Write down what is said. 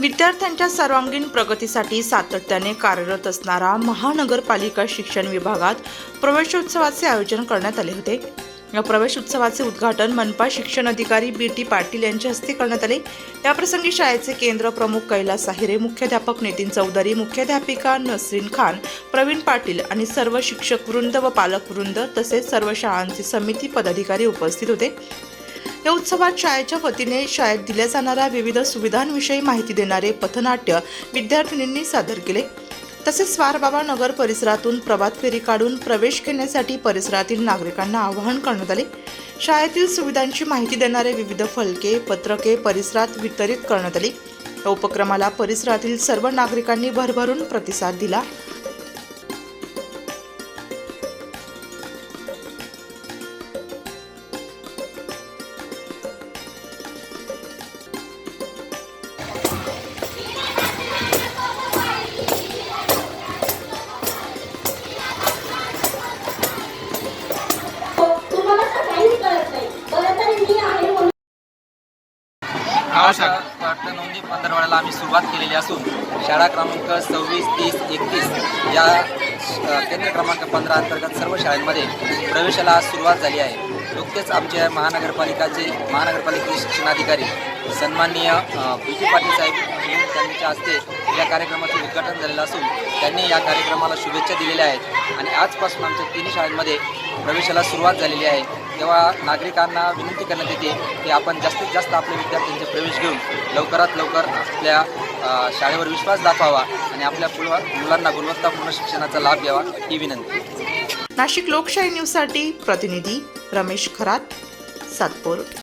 विद्यार्थ्यांच्या सर्वांगीण प्रगतीसाठी सातत्याने कार्यरत असणारा महानगरपालिका शिक्षण विभागात प्रवेशोत्सवाचे आयोजन करण्यात आले होते. या प्रवेश उत्सवाचे उद्घाटन मनपा शिक्षण अधिकारी बी टी पाटील यांच्या हस्ते करण्यात आले. याप्रसंगी शाळेचे केंद्र प्रमुख कैलास साहिरे मुख्याध्यापक नितीन चौधरी मुख्याध्यापिका नसरीन खान प्रवीण पाटील आणि सर्व शिक्षक वृंद व पालक वृंद तसेच सर्व शाळांचे समिती पदाधिकारी उपस्थित होते. या उत्सवात शाळेच्या वतीने शाळेत दिल्या जाणाऱ्या विविध सुविधांविषयी माहिती देणारे पथनाट्य विद्यार्थिनींनी सादर केले. तसेच स्वारबाबा नगर परिसरातून प्रभात फेरी काढून प्रवेश घेण्यासाठी परिसरातील नागरिकांना आवाहन करण्यात आले. शाळेतील सुविधांची माहिती देणारे विविध फलके पत्रके परिसरात वितरित करण्यात आली. या उपक्रमाला परिसरातील सर्व नागरिकांनी भरभरून प्रतिसाद दिला. नमस्कार वाटतं नोंदणी पंधरवाड्याला आम्ही सुरुवात केलेली असून शाळा क्रमांक सव्वीस तीस एकतीस या केंद्र क्रमांक पंधरा अंतर्गत सर्व शाळांमध्ये प्रवेशाला आज सुरुवात झाली आहे. नुकतेच आमच्या महानगरपालिकाचे महानगरपालिकेचे शिक्षणाधिकारी सन्माननीय बी के पाटील साहेब त्यांच्या हस्ते या कार्यक्रमाचं उद्घाटन झालेलं असून त्यांनी या कार्यक्रमाला शुभेच्छा दिलेल्या आहेत. आणि आजपासून आमच्या तिन्ही शाळांमध्ये प्रवेशाला सुरुवात झालेली आहे. तेव्हा नागरिकांना विनंती करण्यात येते की आपण जास्तीत जास्त आपल्या विद्यार्थ्यांचे प्रवेश घेऊन लवकरात लवकर आपल्या शाळेवर विश्वास दाखवावा आणि आपल्या मुलांना गुणवत्तापूर्ण शिक्षणाचा लाभ घ्यावा ही विनंती. नाशिक लोकशाही न्यूजसाठी प्रतिनिधी रमेश खरात सातपूर.